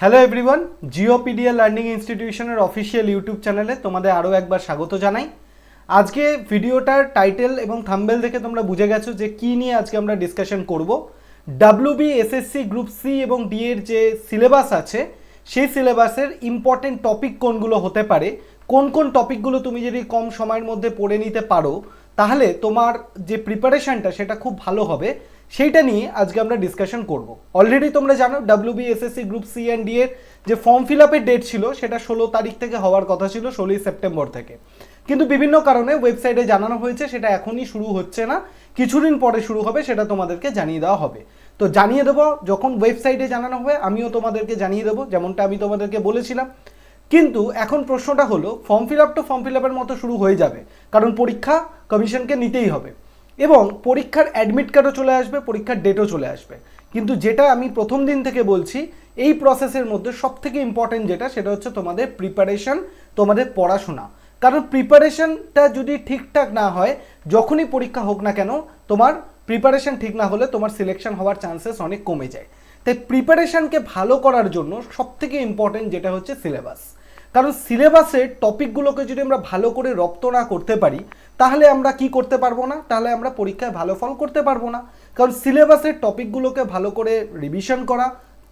Hello everyone Geopedia learning ইনস্টিটিউশনের official YouTube চ্যানেলে তোমাদের আরও একবার স্বাগত জানাই। আজকে ভিডিওটার টাইটেল এবং থাম্বেল দেখে তোমরা বুঝে গেছো যে কী নিয়ে আজকে আমরা ডিসকাশন করব। ডাব্লিউবি এসএসসি গ্রুপ সি এবং ডি এর যে সিলেবাস আছে, সেই সিলেবাসের ইম্পর্টেন্ট টপিক কোনগুলো হতে পারে, কোন কোন টপিকগুলো তুমি যদি কম সময়ের মধ্যে পড়ে নিতে পারো তাহলে তোমার যে প্রিপারেশনটা সেটা খুব ভালো হবে। সেইটা নিয়ে আজকে আমরা ডিসকাশন করব। অলরেডি তোমরা জানো WB SSC group C and D এর যে ফর্ম ফিল আপের ডেট ছিল, সেটা ষোলো তারিখ থেকে হওয়ার কথা ছিল, ষোলোই সেপ্টেম্বর থেকে। কিন্তু বিভিন্ন কারণে ওয়েবসাইটে জানানো হয়েছে, সেটা এখনই শুরু হচ্ছে না। কিছুদিন পরে শুরু হবে, সেটা তোমাদেরকে জানিয়ে দেওয়া হবে। তো জানিয়ে দেবো, যখন ওয়েবসাইটে জানানো হবে, আমিও তোমাদেরকে জানিয়ে দেবো, যেমনটা আমি তোমাদেরকে বলেছিলাম। কিন্তু এখন প্রশ্নটা হলো ফর্ম ফিল আপ তো ফর্ম ফিল আপের মতো শুরু হয়ে যাবে, কারণ পরীক্ষা কমিশনকে নিতেই হবে। এবং পরীক্ষার অ্যাডমিট কার্ডও চলে আসবে, পরীক্ষার ডেটও চলে আসবে। কিন্তু যেটা আমি প্রথম দিন থেকে বলছি, এই প্রসেসের মধ্যে সব থেকে ইম্পর্টেন্ট যেটা, সেটা হচ্ছে তোমাদের প্রিপারেশন তোমাদের পড়াশোনা। কারণ প্রিপারেশনটা যদি ঠিকঠাক না হয়, যখনই পরীক্ষা হোক না কেন, তোমার প্রিপারেশন ঠিক না হলে তোমার সিলেকশন হওয়ার চান্সেস অনেক কমে যায়। তাই প্রিপারেশনকে ভালো করার জন্য সব থেকে ইম্পর্টেন্ট যেটা হচ্ছে সিলেবাস কারণ সিলেবাসের টপিকগুলোকে যদি আমরা ভালো করে রপ্ত না করতে পারি, তাহলে আমরা কি করতে পারব না? তাহলে আমরা পরীক্ষায় ভালো ফল করতে পারব না। কারণ সিলেবাসের টপিকগুলোকে ভালো করে রিভিশন করা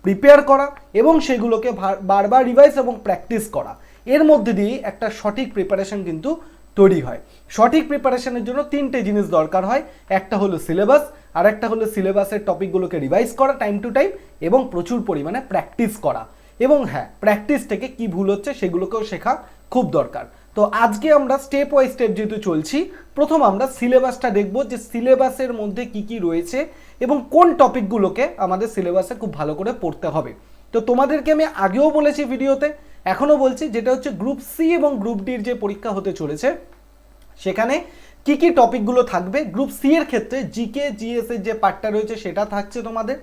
প্রিপেয়ার করা এবং সেগুলোকে বারবার রিভাইজ এবং প্র্যাকটিস করা। এর মধ্যে দিয়ে একটা সঠিক প্রিপারেশন কিন্তু তৈরি হয়। সঠিক প্রিপারেশনের জন্য তিনটে জিনিস দরকার হয়। একটা হলো সিলেবাস আর একটা হলো সিলেবাসের টপিকগুলোকে রিভাইজ করা টাইম টু টাইম এবং প্রচুর পরিমাণে প্র্যাকটিস করা। এবং হ্যাঁ প্র্যাকটিস থেকে কি ভুল হচ্ছে সেগুলোকেও শেখা খুব দরকার। তো আজকে আমরা স্টেপ ওয়াই স্টেপ যেহেতু চলছি, প্রথম আমরা সিলেবাসটা দেখব যে সিলেবাসের মধ্যে কি কি রয়েছে এবং কোন টপিকগুলোকে আমাদের সিলেবাসে খুব ভালো করে পড়তে হবে। তো তোমাদেরকে আমি আগেও বলেছি ভিডিওতে, এখনও বলছি যেটা হচ্ছে গ্রুপ সি এবং গ্রুপ ডির যে পরীক্ষা হতে চলেছে, সেখানে কি কি টপিকগুলো থাকবে গ্রুপ সি এর ক্ষেত্রে জিকে জিএস এর যে পার্টটা রয়েছে সেটা থাকছে তোমাদের,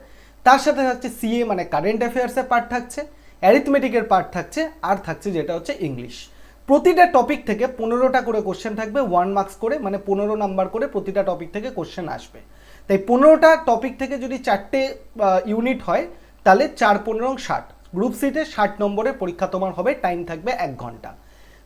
তার সাথে থাকছে সিএ মানে কারেন্ট অ্যাফেয়ার্সের পার্ট থাকছে অ্যারিথমেটিকের পার্ট থাকছে, আর থাকছে যেটা হচ্ছে ইংলিশ প্রতিটা টপিক থেকে পনেরোটা করে কোশ্চেন থাকবে ওয়ান মার্কস করে মানে পনেরো নাম্বার করে প্রতিটা টপিক থেকে কোশ্চেন আসবে। তাই পনেরোটা টপিক থেকে যদি চারটে ইউনিট হয়, তাহলে চার, পনেরো, ষাট। গ্রুপ সিতে ষাট নম্বরের পরীক্ষা তোমার হবে টাইম থাকবে এক ঘণ্টা।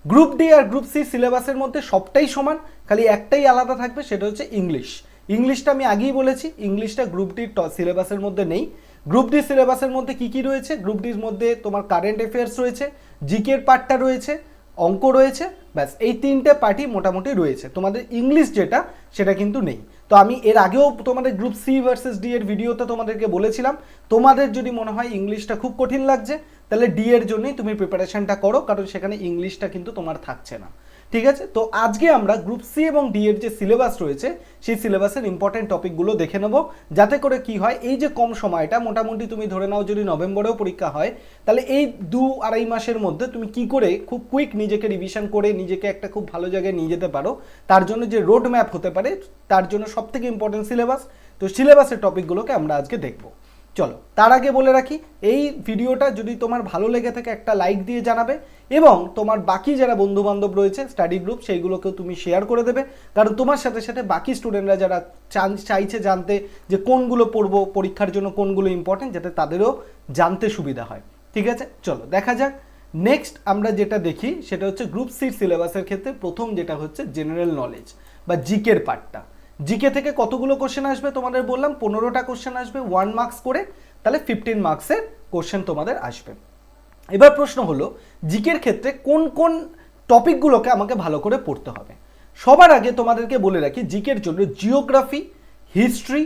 গ্রুপ ডি আর গ্রুপ সি সিলেবাসের মধ্যে সবটাই সমান, খালি একটাই আলাদা থাকবে, সেটা হচ্ছে ইংলিশ ইংলিশটা আমি আগেই বলেছি ইংলিশটা গ্রুপ ডির সিলেবাসের মধ্যে নেই। গ্রুপ ডি সিলেবাসের মধ্যে কি কি রয়েছে? গ্রুপ ডির মধ্যে তোমার কারেন্ট অ্যাফেয়ার্স রয়েছে জিকের পার্টটা রয়েছে, অঙ্ক রয়েছে, ব্যাস এই তিনটে পার্টি মোটামুটি রয়েছে। তোমাদের ইংলিশ যেটা, সেটা কিন্তু নেই। তো আমি এর আগেও তোমাদের গ্রুপ সি ভার্সেস ডি এর ভিডিওতে তোমাদেরকে বলেছিলাম, তোমাদের যদি মনে হয় ইংলিশটা খুব কঠিন লাগছে, তাহলে ডি এর জন্যই তুমি প্রিপারেশনটা করো, কারণ সেখানে ইংলিশটা কিন্তু তোমার থাকছে না। ঠিক আছে? তো আজকে আমরা গ্রুপ সি এবং ডি এর যে সিলেবাস রয়েছে, সেই সিলেবাসের ইম্পর্টেন্ট টপিকগুলো দেখে নেব। যাতে করে কি হয়, এই যে কম সময়টা, মোটামুটি তুমি ধরে নাও যদি নভেম্বরেও পরীক্ষা হয়, তাহলে এই দু আড়াই মাসের মধ্যে তুমি কি করে খুব কুইক নিজেকে রিভিশন করে, নিজেকে একটা খুব ভালো জায়গায় নিয়ে যেতে পারো। তার জন্য যে রোড ম্যাপ হতে পারে, তার জন্য সব থেকে ইম্পর্টেন্ট সিলেবাস তো সিলেবাসের টপিকগুলোকে আমরা আজকে দেখব। চলো, তার আগে বলে রাখি, এই ভিডিওটা যদি তোমার ভালো লেগে থাকে একটা লাইক দিয়ে জানাবে এবং তোমার বাকি যারা বন্ধু বান্ধব রয়েছে স্টাডি গ্রুপ সেইগুলোকেও তুমি শেয়ার করে দেবে। কারণ তোমার সাথে সাথে বাকি স্টুডেন্টরা যারা চান, চাইছে জানতে যে কোনগুলো পড়ব, পরীক্ষার জন্য কোনগুলো ইম্পর্টেন্ট যাতে তাদেরও জানতে সুবিধা হয়। ঠিক আছে? চলো, দেখা যাক। নেক্সট আমরা যেটা দেখি, সেটা হচ্ছে গ্রুপ সির সিলেবাসের ক্ষেত্রে প্রথম যেটা হচ্ছে জেনারেল নলেজ বা জিকের পার্টটা জিকে থেকে কতগুলো কোশ্চেন আসবে তোমাদের বললাম, পনেরোটা কোশ্চেন আসবে ওয়ান মার্কস করে, তাহলে ফিফটিন মার্কসের কোশ্চেন তোমাদের আসবে। এবার প্রশ্ন হলো, জিকের ক্ষেত্রে কোন কোন টপিকগুলোকে আমাকে ভালো করে পড়তে হবে? সবার আগে তোমাদেরকে বলে রাখি, জিকের জন্য জিওগ্রাফি হিস্ট্রি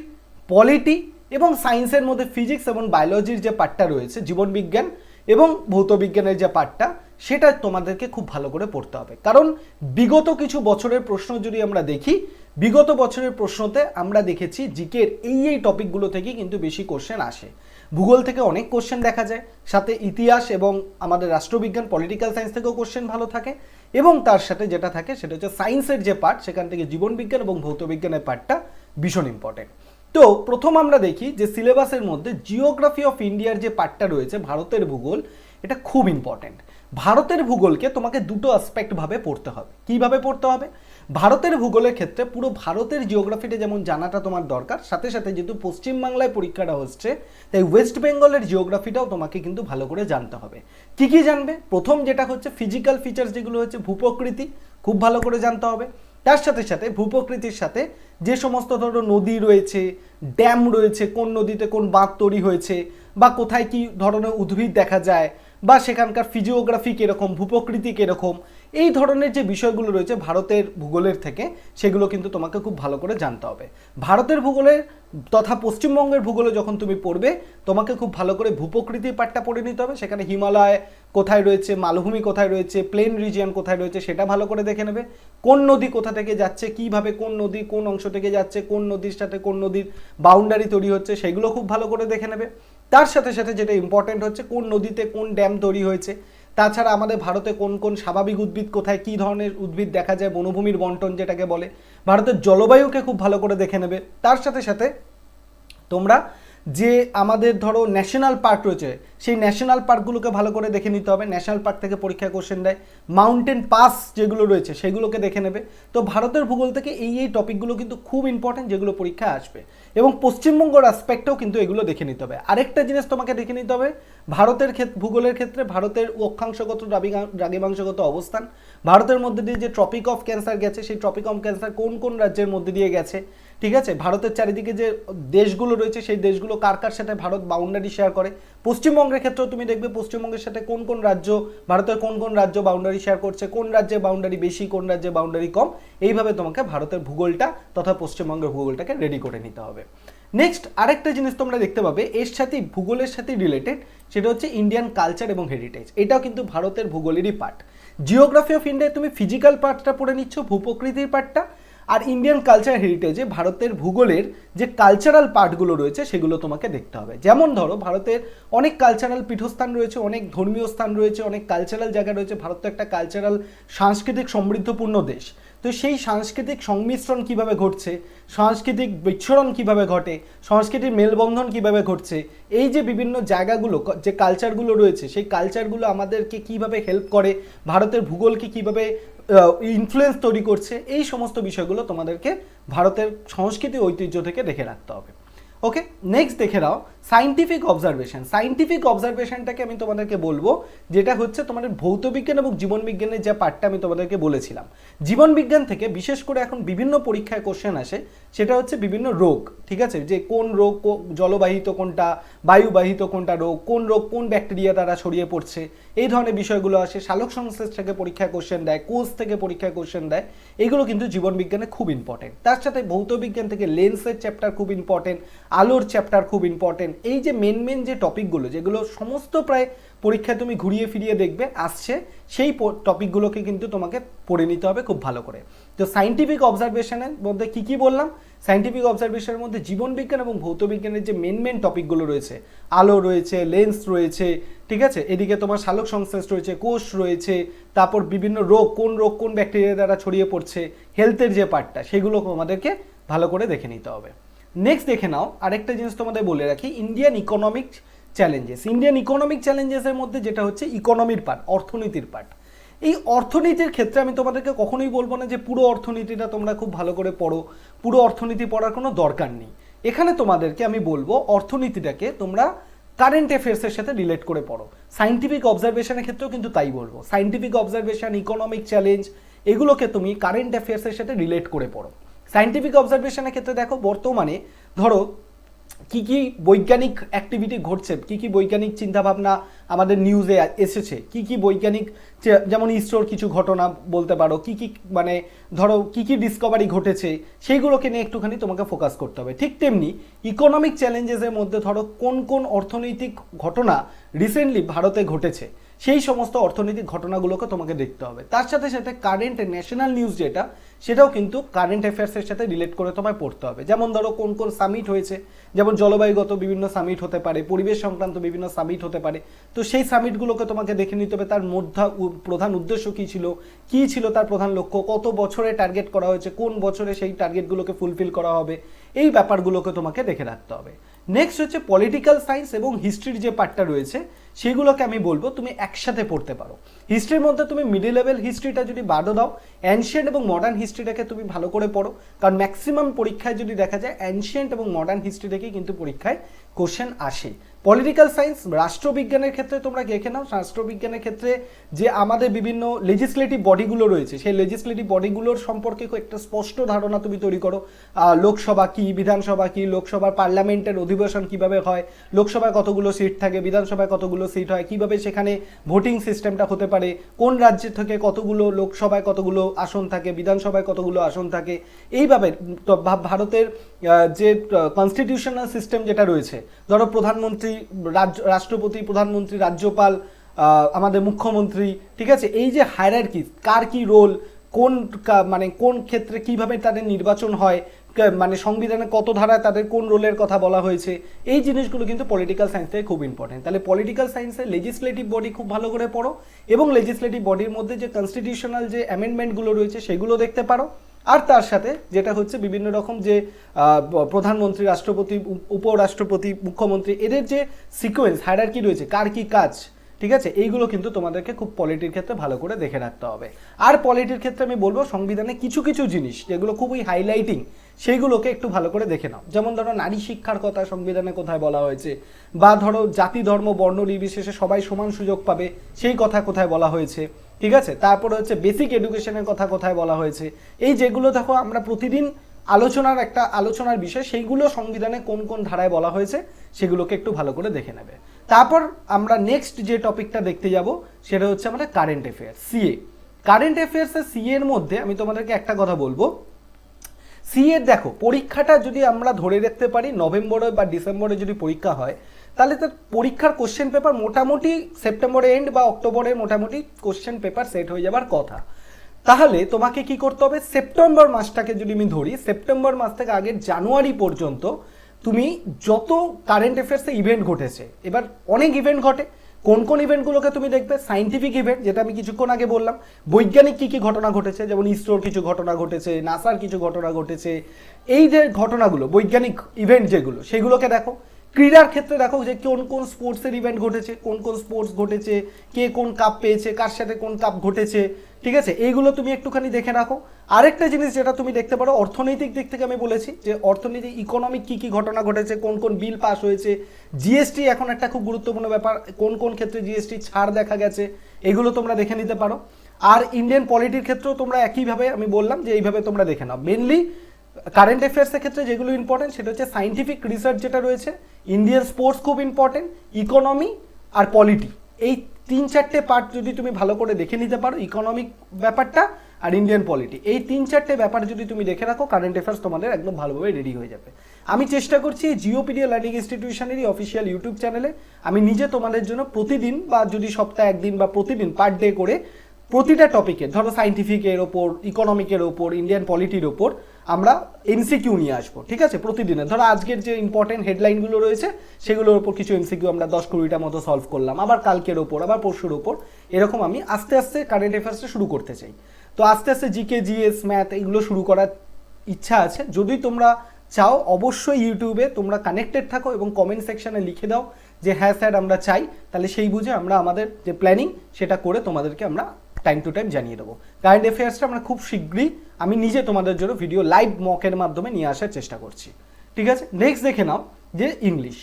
পলিটি এবং সায়েন্সের মধ্যে ফিজিক্স এবং বায়োলজির যে পার্টটা রয়েছে জীবনবিজ্ঞান এবং ভৌতবিজ্ঞানের যে পার্টটা সেটা তোমাদেরকে খুব ভালো করে পড়তে হবে। কারণ বিগত কিছু বছরের প্রশ্ন যদি আমরা দেখি বিগত বছরের প্রশ্নতে আমরা দেখেছি জিকের এই এই টপিকগুলো থেকে কিন্তু বেশি কোশ্চেন আসে। ভূগোল থেকে অনেক কোশ্চেন দেখা যায়, সাথে ইতিহাস এবং আমাদের রাষ্ট্রবিজ্ঞান পলিটিক্যাল সায়েন্স থেকেও কোশ্চেন ভালো থাকে এবং তার সাথে যেটা থাকে সেটা হচ্ছে সায়েন্সের যে পার্ট সেখান থেকে জীবনবিজ্ঞান এবং ভৌতবিজ্ঞানের পার্টটা ভীষণ ইম্পর্টেন্ট তো প্রথম আমরা দেখি যে সিলেবাসের মধ্যে জিওগ্রাফি অফ ইন্ডিয়ার যে পার্টটা রয়েছে, ভারতের ভূগোল, এটা খুব ইম্পর্টেন্ট ভারতের ভূগোলকে তোমাকে দুটো অ্যাসপেক্ট ভাবে পড়তে হবে। কীভাবে পড়তে হবে? ভারতের ভূগোলের ক্ষেত্রে পুরো ভারতের জিওগ্রাফিটা যেমন জানাটা তোমার দরকার, সাথে সাথে যেহেতু পশ্চিমবাংলায় পরীক্ষাটা হচ্ছে, তাই ওয়েস্ট বেঙ্গলের জিওগ্রাফিটাও তোমাকে কিন্তু ভালো করে জানতে হবে। কি কি জানবে? প্রথম যেটা হচ্ছে ফিজিক্যাল ফিচার্স যেগুলো হচ্ছে ভূপ্রকৃতি, খুব ভালো করে জানতে হবে। তার সাথে সাথে ভূপ্রকৃতির সাথে যে সমস্ত ধরো নদী রয়েছে, ড্যাম রয়েছে, কোন নদীতে কোন বাঁধ তৈরি হয়েছে, বা কোথায় কি ধরনের উদ্ভিদ দেখা যায়, বা সেখানকার ফিজিওগ্রাফি কীরকম, ভূপ্রকৃতি কীরকম এই ধরনের যে বিষয়গুলো রয়েছে ভারতের ভূগোলের থেকে, সেগুলো কিন্তু তোমাকে খুব ভালো করে জানতে হবে। ভারতের ভূগোলের তথা পশ্চিমবঙ্গের ভূগোলে যখন তুমি পড়বে, তোমাকে খুব ভালো করে ভূপ্রকৃতির পাঠটা পড়ে নিতে হবে। সেখানে হিমালয় কোথায় রয়েছে, মালভূমি কোথায় রয়েছে প্লেন রিজিয়ন কোথায় রয়েছে, সেটা ভালো করে দেখে নেবে। কোন নদী কোথা থেকে যাচ্ছে, কীভাবে কোন নদী কোন অংশ থেকে যাচ্ছে, কোন নদীর সাথে কোন নদীর বাউন্ডারি তৈরি হচ্ছে, সেগুলো খুব ভালো করে দেখে নেবে। তার সাথে সাথে যেটা ইম্পর্টেন্ট হচ্ছে, কোন নদীতে কোন ড্যাম তৈরি হয়েছে তাছাড়া আমাদের ভারতে কোন কোন স্বাভাবিক উদ্ভিদ, কোথায় কী ধরনের উদ্ভিদ দেখা যায়, বনভূমির বন্টন যেটাকে বলে, ভারতের জলবায়ুকে খুব ভালো করে দেখে নেবে। তার সাথে সাথে তোমরা যে আমাদের ধরো ন্যাশনাল পার্ক রয়েছে, সেই ন্যাশনাল পার্কগুলোকে ভালো করে দেখে নিতে হবে। ন্যাশনাল পার্ক থেকে পরীক্ষা কোশ্চেন দেয়। মাউন্টেন পাস যেগুলো রয়েছে, সেগুলোকে দেখে নেবে। তো ভারতের ভূগোল থেকে এই এই টপিকগুলো কিন্তু খুব ইম্পর্টেন্ট যেগুলো পরীক্ষায় আসবে। এবং পশ্চিমবঙ্গর অ্যাসপেক্টেও কিন্তু এগুলো দেখে নিতে হবে। আরেকটা জিনিস তোমাকে দেখে নিতে হবে, ভারতের ক্ষেত্রে ভূগোলের ক্ষেত্রে ভারতের অক্ষাংশগত দ্রাঘিমাংশগত অবস্থান। ভারতের মধ্যে দিয়ে যে ট্রপিক অফ ক্যান্সার গেছে, সেই ট্রপিক অফ ক্যান্সার কোন কোন রাজ্যের মধ্যে দিয়ে গেছে? ঠিক আছে? ভারতের চারিদিকে যে দেশগুলো রয়েছে, সেই দেশগুলো কার কার সাথে ভারত বাউন্ডারি শেয়ার করে? পশ্চিমবঙ্গের ক্ষেত্রেও তুমি দেখবে পশ্চিমবঙ্গের সাথে কোন কোন রাজ্য, ভারতের কোন কোন রাজ্য বাউন্ডারি শেয়ার করছে, কোন রাজ্যে বাউন্ডারি বেশি, কোন রাজ্যে বাউন্ডারি কম, এইভাবে তোমাকে ভারতের ভূগোলটা তথা পশ্চিমবঙ্গের ভূগোলটাকে রেডি করে নিতে হবে। নেক্সট আরেকটা জিনিস তোমরা দেখতে পাবে, এর সাথে ভূগোলের সাথে রিলেটেড সেটা হচ্ছে ইন্ডিয়ান কালচার এবং হেরিটেজ এটাও কিন্তু ভারতের ভূগোলেরই পার্ট জিওগ্রাফি অফ ইন্ডিয়ায় তুমি ফিজিক্যাল পার্টটা পড়ে নিচ্ছ, ভূপ্রকৃতির পার্টটা আর ইন্ডিয়ান কালচার হেরিটেজে ভারতের ভূগোলের যে কালচারাল পার্টগুলো রয়েছে, সেগুলো তোমাকে দেখতে হবে। যেমন ধরো, ভারতের অনেক কালচারাল পীঠস্থান রয়েছে, অনেক ধর্মীয় স্থান রয়েছে, অনেক কালচারাল জায়গা রয়েছে। ভারত তো একটা কালচারাল সাংস্কৃতিক সমৃদ্ধপূর্ণ দেশ। তো সেই সাংস্কৃতিক সংমিশ্রণ কীভাবে ঘটছে? সাংস্কৃতিক বিচ্ছরণ কীভাবে ঘটে? সংস্কৃতির মেলবন্ধন কীভাবে ঘটছে? এই যে বিভিন্ন জায়গাগুলো যে কালচারগুলো রয়েছে, সেই কালচারগুলো আমাদেরকে কীভাবে হেল্প করে? ভারতের ভূগোলকে কীভাবে ইনফ্লুয়েন্স তৈরি করছে? এই সমস্ত বিষয়গুলো তোমাদেরকে ভারতের সংস্কৃতি ঐতিহ্য থেকে দেখে রাখতে হবে। ওকে নেক্সট দেখে নাও সাইন্টিফিক অবজারভেশন সাইন্টিফিক অবজারভেশনটাকে আমি তোমাদেরকে বলব, যেটা হচ্ছে তোমাদের ভৌতবিজ্ঞান এবং জীবনবিজ্ঞানের যে পার্টটা আমি তোমাদেরকে বলেছিলাম। জীবনবিজ্ঞান থেকে বিশেষ করে এখন বিভিন্ন পরীক্ষায় কোশ্চেন আসে, সেটা হচ্ছে বিভিন্ন রোগ, ঠিক আছে? যে কোন রোগ জলবাহিত কোনটা, বায়ুবাহিত কোনটা রোগ, কোন রোগ, কোন ব্যাকটেরিয়া দ্বারা ছড়িয়ে পড়ছে, এই ধরনের বিষয়গুলো আসে। শালক সংশ্লেষ থেকে পরীক্ষায় কোশ্চেন দেয়, কোষ থেকে পরীক্ষায় কোশ্চেন দেয়, এগুলো কিন্তু জীবনবিজ্ঞানে খুব ইম্পর্টেন্ট তার সাথে ভৌতবিজ্ঞান থেকে লেন্সের চ্যাপ্টার খুব ইম্পর্টেন্ট আলোর চ্যাপ্টার খুব ইম্পর্টেন্ট এই যে মেন মেন যে টপিকগুলো যেগুলো সমস্ত প্রায় পরীক্ষায় তুমি ঘুরিয়ে ফিরিয়ে দেখবে, আসছে, সেই টপিকগুলোকে কিন্তু তোমাকে পড়ে নিতে হবে খুব ভালো করে। তো সাইন্টিফিক অবজারভেশনের মধ্যে কি কি বললাম? সাইন্টিফিক অবজারভেশনের মধ্যে জীবনবিজ্ঞান এবং ভৌতবিজ্ঞানের যে মেন মেন টপিকগুলো রয়েছে, আলো রয়েছে লেন্স রয়েছে, ঠিক আছে? এদিকে তোমার শালক সংশ্লেষ রয়েছে, কোষ রয়েছে, তারপর বিভিন্ন রোগ, কোন রোগ কোন ব্যাকটেরিয়া দ্বারা ছড়িয়ে পড়ছে হেলথের যে পার্টটা সেগুলো আমাদেরকে ভালো করে দেখে নিতে হবে। নেক্সট দেখে নাও, আরেকটা জিনিস তোমাদের বলে রাখি Indian economic challenges Indian economic চ্যালেঞ্জেসের মধ্যে যেটা হচ্ছে ইকোনমির পার্ট অর্থনীতির পার্ট এই অর্থনীতির ক্ষেত্রে আমি তোমাদেরকে কখনোই বলব না যে পুরো অর্থনীতিটা তোমরা খুব ভালো করে পড়ো, পুরো অর্থনীতি পড়ার কোনো দরকার নেই। এখানে তোমাদেরকে আমি বলব, অর্থনীতিটাকে তোমরা কারেন্ট অ্যাফেয়ার্সের সাথে রিলেট করে পড়ো। সাইন্টিফিক অবজারভেশনের ক্ষেত্রেও কিন্তু তাই বলব। সাইন্টিফিক অবজারভেশন ইকোনমিক চ্যালেঞ্জ এগুলোকে তুমি কারেন্ট অ্যাফেয়ার্সের সাথে রিলেট করে পড়ো। সাইন্টিফিক অবজারভেশনের ক্ষেত্রে দেখো, বর্তমানে ধরো, কি কি বৈজ্ঞানিক অ্যাক্টিভিটি ঘটছে, কি কি বৈজ্ঞানিক চিন্তাভাবনা আমাদের নিউজে এসেছে, কি কি বৈজ্ঞানিক যেমন ইসরোর কিছু ঘটনা বলতে পারো, কি কি মানে ধরো, কি কি ডিসকভারি ঘটেছে, সেইগুলোকে নিয়ে একটুখানি তোমাকে ফোকাস করতে হবে। ঠিক তেমনি ইকোনমিক চ্যালেঞ্জেসের মধ্যে ধরো, কোন কোন অর্থনৈতিক ঘটনা রিসেন্টলি ভারতে ঘটেছে সেই সমস্ত অর্থনৈতিক ঘটনাগুলোকে তোমাকে দেখতে হবে। তার সাথে সাথে কারেন্ট ন্যাশনাল নিউজ যেটা, সেটাও কিন্তু কারেন্ট অ্যাফেয়ার্সের সাথে রিলেট করে তোমায় পড়তে হবে। যেমন ধরো কোন কোন সামিট হয়েছে, যেমন জলবায়ুগত বিভিন্ন সামিট হতে পারে, পরিবেশ সংক্রান্ত বিভিন্ন সামিট হতে পারে। তো সেই সামিটগুলোকে তোমাকে দেখে নিতে হবে, তার মধ্যা প্রধান উদ্দেশ্য কী ছিল কী ছিল তার প্রধান লক্ষ্য, কত বছরে টার্গেট করা হয়েছে, কোন বছরে সেই টার্গেটগুলোকে ফুলফিল করা হবে, এই ব্যাপারগুলোকে তোমাকে দেখে রাখতে হবে। নেক্সট হচ্ছে পলিটিক্যাল সায়েন্স এবং হিস্ট্রির যে পার্টটা রয়েছে, সেগুলোকে আমি বলব, তুমি একসাথে পড়তে পারো। হিস্ট্রির মধ্যে তুমি মিডিল লেভেল হিস্ট্রিটা যদি বাদও দাও অ্যানশিয়েন্ট এবং মডার্ন হিস্ট্রিটাকে তুমি ভালো করে পড়ো, কারণ ম্যাক্সিমাম পরীক্ষায় যদি দেখা যায় অ্যানশিয়েন্ট এবং মডার্ন হিস্ট্রিটাকেই কিন্তু পরীক্ষায় কোশ্চেন আসে। পলিটিক্যাল সায়েন্স রাষ্ট্রবিজ্ঞানের ক্ষেত্রে তোমরা দেখে নাও, রাষ্ট্রবিজ্ঞানের ক্ষেত্রে যে আমাদের বিভিন্ন লেজিসলেটিভ বডিগুলো রয়েছে, সেই লেজিসলেটিভ বডিগুলোর সম্পর্কে একটা স্পষ্ট ধারণা তুমি তৈরি করো। লোকসভা কি, বিধানসভা কি, লোকসভার পার্লামেন্টের অধিবেশন কীভাবে হয়, লোকসভায় কতগুলো সিট থাকে, বিধানসভায় কতগুলো সিট হয়, কীভাবে সেখানে ভোটিং সিস্টেমটা হতে পারে, কোন রাজ্য থেকে কতগুলো লোকসভায় কতগুলো আসন থাকে, বিধানসভায় কতগুলো আসন থাকে, এইভাবে ভারতের যে কনস্টিটিউশনাল সিস্টেম যেটা রয়েছে ধরো প্রধানমন্ত্রী, রাজ্য, রাষ্ট্রপতি, প্রধানমন্ত্রী, রাজ্যপাল আমাদের মুখ্যমন্ত্রী, ঠিক আছে? এই যে হায়ারার্কি কার কি রোল কোন মানে কোন ক্ষেত্রে কীভাবে তাদের নির্বাচন হয় মানে সংবিধানে কত ধারায় তাদের কোন রোলের কথা বলা হয়েছে, এই জিনিসগুলো কিন্তু পলিটিক্যাল সায়েন্স থেকে খুব ইম্পর্টেন্ট তাহলে পলিটিক্যাল সায়েন্সে লেজিসলেটিভ বডি খুব ভালো করে পড়ো এবং লেজিসলেটিভ বডির মধ্যে যে কনস্টিটিউশনাল যে অ্যামেন্ডমেন্টগুলো রয়েছে, সেগুলো দেখতে পারো। আর তার সাথে যেটা হচ্ছে বিভিন্ন রকম যে প্রধানমন্ত্রী, রাষ্ট্রপতি উপরাষ্ট্রপতি, মুখ্যমন্ত্রী, এদের যে সিকোয়েন্স হায়ারার্কি রয়েছে, কার কি কাজ, ঠিক আছে? এইগুলো কিন্তু তোমাদেরকে খুব পলিটির ক্ষেত্রে ভালো করে দেখে রাখতে হবে। আর পলিটির ক্ষেত্রে আমি বলব, সংবিধানে কিছু কিছু জিনিস যেগুলো খুবই হাইলাইটিং সেইগুলোকে একটু ভালো করে দেখে নাও। যেমন ধরো, নারী শিক্ষার কথা সংবিধানে কোথায় বলা হয়েছে, বা ধরো, জাতি, ধর্ম, বর্ণ নির্বিশেষে সবাই সমান সুযোগ পাবে, সেই কথা কোথায় বলা হয়েছে। ঠিক আছে? তারপরে হচ্ছে বেসিক এডুকেশনের কথা কোথায় বলা হয়েছে? এই যেগুলো দেখো, আমরা প্রতিদিন আলোচনার একটা আলোচনার বিষয়, সেইগুলো সংবিধানে কোন কোন ধারায় বলা হয়েছে, সেগুলোকে একটু ভালো করে দেখে নেবে। তারপর আমরা নেক্সট যে টপিকটা দেখতে যাব, সেটা হচ্ছে আমাদের কারেন্ট অ্যাফেয়ার্স সিএ কারেন্ট অ্যাফেয়ার্সের সিএ এর মধ্যে আমি তোমাদেরকে একটা কথা বলব। সিএ দেখো, পরীক্ষাটা যদি আমরা ধরে রাখতে পারি, নভেম্বরে বা ডিসেম্বরে যদি পরীক্ষা হয় তাহলে তার পরীক্ষার কোশ্চেন পেপার মোটামুটি সেপ্টেম্বরে এন্ড বা অক্টোবরে মোটামুটি কোশ্চেন পেপার সেট হয়ে যাবার কথা। তাহলে তোমাকে কি করতে হবে? সেপ্টেম্বর মাসটাকে যদি আমি ধরি সেপ্টেম্বর মাস থেকে আগের জানুয়ারি পর্যন্ত তুমি যত কারেন্ট অ্যাফেয়ার্সে ইভেন্ট ঘটেছে, এবার অনেক ইভেন্ট ঘটে, কোন কোন ইভেন্টগুলোকে তুমি দেখবে? সাইন্টিফিক ইভেন্ট যেটা আমি কিছুক্ষণ আগে বললাম, বৈজ্ঞানিক কি কি ঘটনা ঘটেছে? যেমন ইসরোর কিছু ঘটনা ঘটেছে নাসার কিছু ঘটনা ঘটেছে, এই যে ঘটনাগুলো, বৈজ্ঞানিক ইভেন্ট যেগুলো, সেগুলোকে দেখো। ক্রীড়ার ক্ষেত্রে দেখো যে কোন কোন স্পোর্টসের ইভেন্ট ঘটেছে, কোন কোন স্পোর্টস ঘটেছে, কে কোন কাপ পেয়েছে, কার সাথে কোন কাপ ঘটেছে, ঠিক আছে? এইগুলো তুমি একটুখানি দেখে রাখো। আরেকটা জিনিস যেটা তুমি দেখতে পারো, অর্থনৈতিক দিক থেকে আমি বলেছি যে অর্থনীতি ইকোনমিক কি কি ঘটনা ঘটেছে, কোন কোন বিল পাস হয়েছে জিএসটি এখন একটা খুব গুরুত্বপূর্ণ ব্যাপার, কোন কোন ক্ষেত্রে জিএসটি ছাড় দেখা গেছে, এগুলো তোমরা দেখে নিতে পারো। আর ইন্ডিয়ান পলিটির ক্ষেত্রেও তোমরা একইভাবে আমি বললাম যে এইভাবে তোমরা দেখে নাও। মেনলি কারেন্ট অ্যাফেয়ার্সের ক্ষেত্রে যেগুলো ইম্পর্টেন্ট সেটা হচ্ছে সাইন্টিফিক রিসার্চ যেটা রয়েছে ইন্ডিয়ান স্পোর্টস খুব ইম্পর্টেন্ট ইকোনমি আর পলিটি এই তিন চারটে পার্ট যদি তুমি ভালো করে দেখে নিতে পারো ইকোনমিক ব্যাপারটা আর ইন্ডিয়ান পলিটি এই তিন চারটে ব্যাপার যদি তুমি দেখে রাখো কারেন্ট অ্যাফেয়ার্স তোমাদের একদম ভালোভাবে রেডি হয়ে যাবে। আমি চেষ্টা করছি জিওপিডিয়া লার্নিং ইনস্টিটিউশনেরই অফিসিয়াল ইউটিউব চ্যানেলে আমি নিজে তোমাদের জন্য প্রতিদিন বা যদি সপ্তাহে একদিন বা প্রতিদিন পার ডে করে প্রতিটা টপিকে ধরো সাইন্টিফিকের ওপর ইকোনমিকের ওপর ইন্ডিয়ান পলিটির ওপর আমরা এমসিকিউ নিয়ে আসব, ঠিক আছে? প্রতিদিনে ধরো আজকের যে ইম্পর্টেন্ট হেডলাইনগুলো রয়েছে, সেগুলোর ওপর কিছু এমসিকিউ আমরা দশ কুড়িটা মতো সলভ করলাম। আবার কালকের ওপর আবার পরশুর ওপর এরকম আমি আস্তে আস্তে কারেন্ট অ্যাফেয়ার্সটা শুরু করতে চাই। তো আস্তে আস্তে জিকে জিএস ম্যাথ এগুলো শুরু করার ইচ্ছা আছে। যদি তোমরা চাও, অবশ্যই ইউটিউবে তোমরা কানেক্টেড থাকো এবং কমেন্ট সেকশানে লিখে দাও যে হ্যাঁ স্যার, আমরা চাই। তাহলে সেই বুঝে আমরা আমাদের যে প্ল্যানিং সেটা করে তোমাদেরকে আমরা টাইম টু টাইম জানিয়ে দেবো। কারেন্ট অ্যাফেয়ার্সটা আমরা খুব শীঘ্রই আমি নিজে তোমাদের জন্য ভিডিও লাইভ মকের মাধ্যমে নিয়ে আসার চেষ্টা করছি। ঠিক আছে? নেক্সট দেখে নাও যে ইংলিশ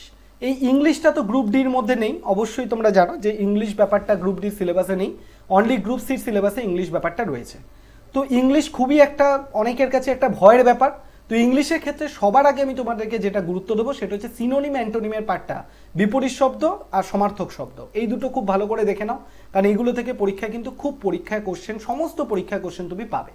এই ইংলিশটা তো গ্রুপ ডির মধ্যে নেই। অবশ্যই তোমরা জানো যে ইংলিশ ব্যাপারটা গ্রুপ ডির সিলেবাসে নেই। অনলি গ্রুপ সির সিলেবাসে ইংলিশ ব্যাপারটা রয়েছে। তো ইংলিশ খুবই একটা অনেকের কাছে একটা ভয়ের ব্যাপার। তো ইংলিশের ক্ষেত্রে সবার আগে আমি তোমাদেরকে যেটা গুরুত্ব দেবো, সেটা হচ্ছে সিনোনিম অ্যান্টোনিমের পার্টটা। বিপরীত শব্দ আর সমার্থক শব্দ। এই দুটো খুব ভালো করে দেখে নাও, কারণ এইগুলো থেকে পরীক্ষায় কিন্তু খুব পরীক্ষায় কোশ্চেন সমস্ত পরীক্ষায় কোশ্চেন তুমি পাবে।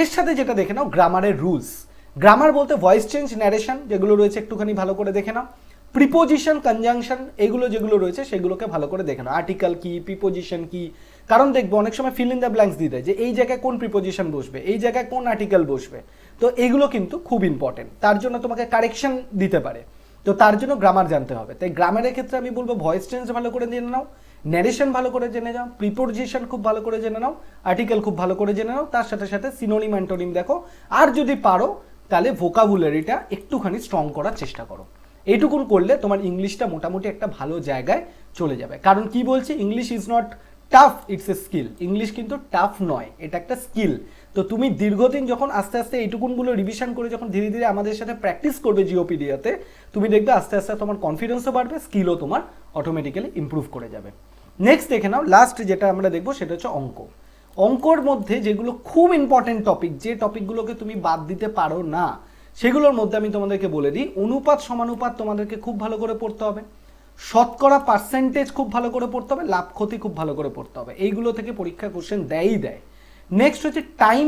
এর সাথে যেটা দেখে নাও, গ্রামারের রুলস গ্রামার বলতে ভয়েস চেঞ্জ ন্যারেশন যেগুলো রয়েছে একটুখানি ভালো করে দেখে নাও। প্রিপোজিশন কনজাংশন এগুলো যেগুলো রয়েছে সেগুলোকে ভালো করে দেখে নাও। আর্টিকেল কি প্রিপোজিশন কি কারণ দেখব, অনেক সময় ফিল ইন দ্য ব্ল্যাঙ্কস দিয়ে দেয় যে এই জায়গায় কোন প্রিপোজিশন বসবে, এই জায়গায় কোন আর্টিকেল বসবে। তো এগুলো কিন্তু খুব ইম্পর্টেন্ট তার জন্য তোমাকে কারেকশন দিতে পারে। তো তার জন্য গ্রামার জানতে হবে। তাই গ্রামারের ক্ষেত্রে আমি বলব ভয়েস চেঞ্জ ভালো করে জেনে নাও ন্যারেশন ভালো করে জেনে যাও প্রিপোজিশন খুব ভালো করে জেনে নাও আর্টিকেল খুব ভালো করে জেনে নাও, তার সাথে সাথে সিনোনিম অ্যান্টোনিম দেখো। আর যদি পারো, তাহলে ভোকাবুলারিটা একটুখানি স্ট্রং করার চেষ্টা করো। এইটুকুন করলে তোমার ইংলিশটা মোটামুটি একটা ভালো জায়গায় চলে যাবে। কারণ কি বলছে? English is not tough it's a skill English কিন্তু টাফ নয়, এটা একটা স্কিল তো তুমি দীর্ঘদিন যখন আস্তে আস্তে এইটুকুনগুলো রিভিশন করে যখন ধীরে ধীরে আমাদের সাথে প্র্যাকটিস করবে জিওপিডিয়াতে তুমি দেখবে আস্তে আস্তে তোমার কনফিডেন্সও বাড়বে স্কিলও তোমার অটোমেটিক্যালি ইমপ্রুভ করে যাবে। নেক্সট দেখে নাও লাস্ট যেটা আমরা দেখব সেটা হচ্ছে অঙ্ক। অঙ্কর মধ্যে যেগুলো খুব ইম্পর্টেন্ট টপিক যে টপিকগুলোকে তুমি বাদ দিতে পারো না, সেগুলোর মধ্যে আমি তোমাদেরকে বলে দিই, অনুপাত সমানুপাত তোমাদেরকে খুব ভালো করে পড়তে হবে। শতকরা পার্সেন্টেজ খুব ভালো করে পড়তে হবে, লাভ ক্ষতি খুব ভালো করে পড়তে হবে। এইগুলো থেকে পরীক্ষা কোশ্চেন দেয়ই দেয়। নেক্সট হচ্ছে টাইম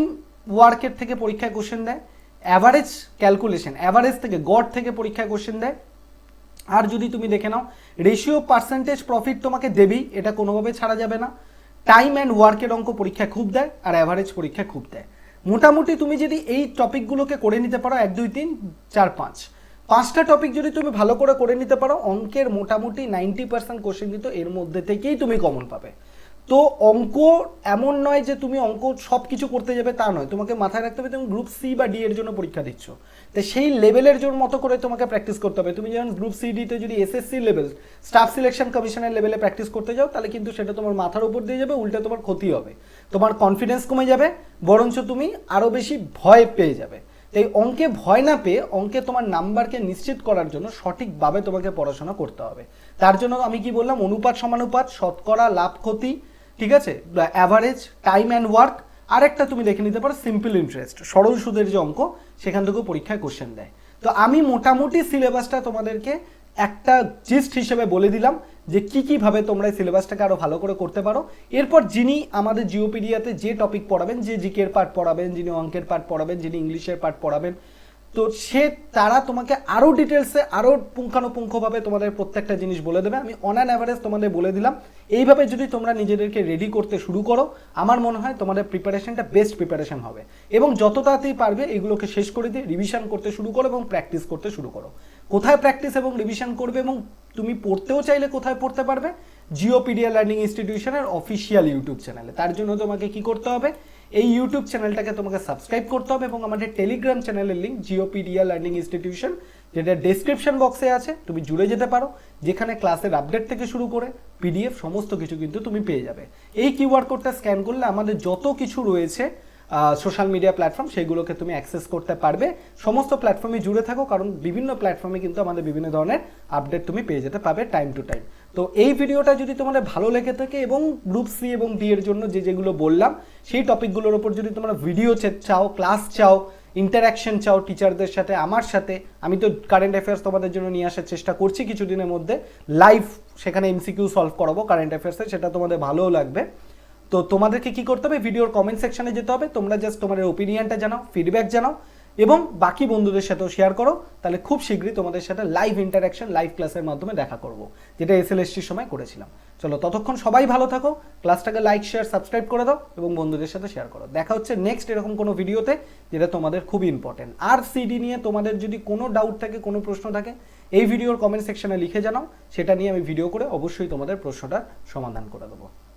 ওয়ার্কের থেকে পরীক্ষায় কোশ্চেন দেয়। অ্যাভারেজ ক্যালকুলেশন অ্যাভারেজ থেকে গড় থেকে পরীক্ষায় কোশ্চেন দেয়। আর যদি তুমি দেখে নাও রেশিও পার্সেন্টেজ প্রফিট তোমাকে দেবেই, এটা কোনোভাবে ছাড়া যাবে না। টাইম অ্যান্ড ওয়ার্কের অঙ্ক পরীক্ষায় খুব দেয়, আর অ্যাভারেজ পরীক্ষা খুব দেয়। মোটামুটি তুমি যদি এই টপিকগুলোকে করে নিতে পারো, এক, দুই, তিন, চার, পাঁচ। পাঁচটা টপিক যদি তুমি ভালো করে করে নিতে পারো, অঙ্কের মোটামুটি নাইনটি পার্সেন্ট কোশ্চেন কিন্তু এর মধ্যে থেকেই তুমি কমন পাবে। তো অঙ্ক এমন নয় যে তুমি অঙ্ক সব কিছু করতে যাবে তা নয়। তোমাকে মাথায় রাখতে হবে তুমি গ্রুপ সি বা ডি এর জন্য পরীক্ষা দিচ্ছ। তো সেই লেভেলের জন্য মতো করে তোমাকে প্র্যাকটিস করতে হবে। তুমি যেমন গ্রুপ সি ডিতে যদি এসএসসি লেভেল স্টাফ সিলেকশন কমিশনের লেভেলে প্র্যাকটিস করতে যাও, তাহলে কিন্তু সেটা তোমার মাথার উপর দিয়ে যাবে, উল্টে তোমার ক্ষতি হবে। তোমার কনফিডেন্স কমে যাবে, বরঞ্চ তুমি আরও বেশি ভয় পেয়ে যাবে। তাই অঙ্কে ভয় না পেয়ে অঙ্কে তোমার নাম্বারকে নিশ্চিত করার জন্য সঠিকভাবে তোমাকে পড়াশোনা করতে হবে। তার জন্য আমি কি বললাম? অনুপাত সমানুপাত, শতকরা, লাভ, ক্ষতি, ঠিক আছে? অ্যাভারেজ টাইম অ্যান্ড ওয়ার্ক আরেকটা তুমি দেখে নিতে পারো সিম্পল ইন্টারেস্ট সরল সুদের যে অঙ্ক, সেখান থেকেও পরীক্ষায় কোশ্চেন দেয়। তো আমি মোটামুটি সিলেবাসটা তোমাদেরকে একটা জিস্ট হিসেবে বলে দিলাম। যে কি কীভাবে তোমরা এই সিলেবাসটাকে আরও ভালো করে করতে পারো। এরপর যিনি আমাদের জিওপিডিয়াতে যে টপিক পড়াবেন, যে জিকের পার্ট পড়াবেন, যিনি অঙ্কের পার্ট পড়াবেন, যিনি ইংলিশের পার্ট পড়াবেন, তো সে, তারা তোমাকে আরও ডিটেলসে আরও পুঙ্খানুপুঙ্খভাবে তোমাদের প্রত্যেকটা জিনিস বলে দেবে। আমি অন অ্যান অ্যাভারেজ তোমাদের বলে দিলাম। এইভাবে যদি তোমরা নিজেদেরকে রেডি করতে শুরু করো, আমার মনে হয় তোমাদের প্রিপারেশনটা বেস্ট প্রিপারেশন হবে। এবং যত তাড়াতাড়ি পারবে, এগুলোকে শেষ করে দিয়ে রিভিশন করতে শুরু করো এবং প্র্যাকটিস করতে শুরু করো। কোথায় প্র্যাকটিস এবং রিভিশন করবে এবং তুমি পড়তেও চাইলে কোথায় পড়তে পারবে? জিওপিডিয়া লার্নিং ইনস্টিটিউশনের অফিসিয়াল ইউটিউব চ্যানেলে তার জন্য তোমাকে কি করতে হবে? এই ইউটিউব চ্যানেলটাকে তোমাকে সাবস্ক্রাইব করতে হবে এবং আমাদের টেলিগ্রাম চ্যানেলের লিঙ্ক জিওপিডিয়া লার্নিং ইনস্টিটিউশন যেটা ডেসক্রিপশন বক্সে আছে, তুমি জুড়ে যেতে পারো, যেখানে ক্লাসের আপডেট থেকে শুরু করে পিডিএফ সমস্ত কিছু কিন্তু তুমি পেয়ে যাবে। এই কিউআর কোডটা স্ক্যান করলে আমাদের যত কিছু রয়েছে সোশ্যাল মিডিয়া প্ল্যাটফর্ম সেইগুলোকে তুমি অ্যাক্সেস করতে পারবে। সমস্ত প্ল্যাটফর্মে জুড়ে থাকো, কারণ বিভিন্ন প্ল্যাটফর্মে কিন্তু আমাদের বিভিন্ন ধরনের আপডেট তুমি পেয়ে যেতে পারবে টাইম টু টাইম তো এই ভিডিওটা যদি তোমাদের ভালো লেগে থাকে এবং গ্রুপ সি এবং ডি এর জন্য যে যেগুলো বললাম, সেই টপিকগুলোর ওপর যদি তোমরা ভিডিও চাও ক্লাস চাও ইন্টারাকশন চাও টিচারদের সাথে, আমার সাথে, আমি তো কারেন্ট অ্যাফেয়ার্স তোমাদের জন্য নিয়ে আসার চেষ্টা করছি কিছুদিনের মধ্যে। লাইভ সেখানে এমসিকিউ সলভ করাবো কারেন্ট অ্যাফেয়ার্সে সেটা তোমাদের ভালোও লাগবে। তো তোমাদেরকে কি করতে হবে? ভিডিওর কমেন্ট সেকশনে যেতে হবে। তোমরা জাস্ট তোমাদের ওপিনিয়নটা জানাও ফিডব্যাক জানাও এবং বাকি বন্ধুদের সাথেও শেয়ার করো। তাহলে খুব শীঘ্রই তোমাদের সাথে লাইভ ইন্টারাকশন লাইভ ক্লাসের মাধ্যমে দেখা করব, যেটা এস এল সময় করেছিলাম। চলো ততক্ষণ সবাই ভালো থাকো ক্লাসটাকে লাইক শেয়ার সাবস্ক্রাইব করে দাও এবং বন্ধুদের সাথে শেয়ার করো। দেখা হচ্ছে নেক্সট এরকম কোনো ভিডিওতে যেটা তোমাদের খুব ইম্পর্টেন্ট আর সিডি নিয়ে তোমাদের যদি কোনো ডাউট থাকে, কোনো প্রশ্ন থাকে, এই ভিডিওর কমেন্ট সেকশনে লিখে জানাও। সেটা নিয়ে আমি ভিডিও করে অবশ্যই তোমাদের প্রশ্নটার সমাধান করে দেবো।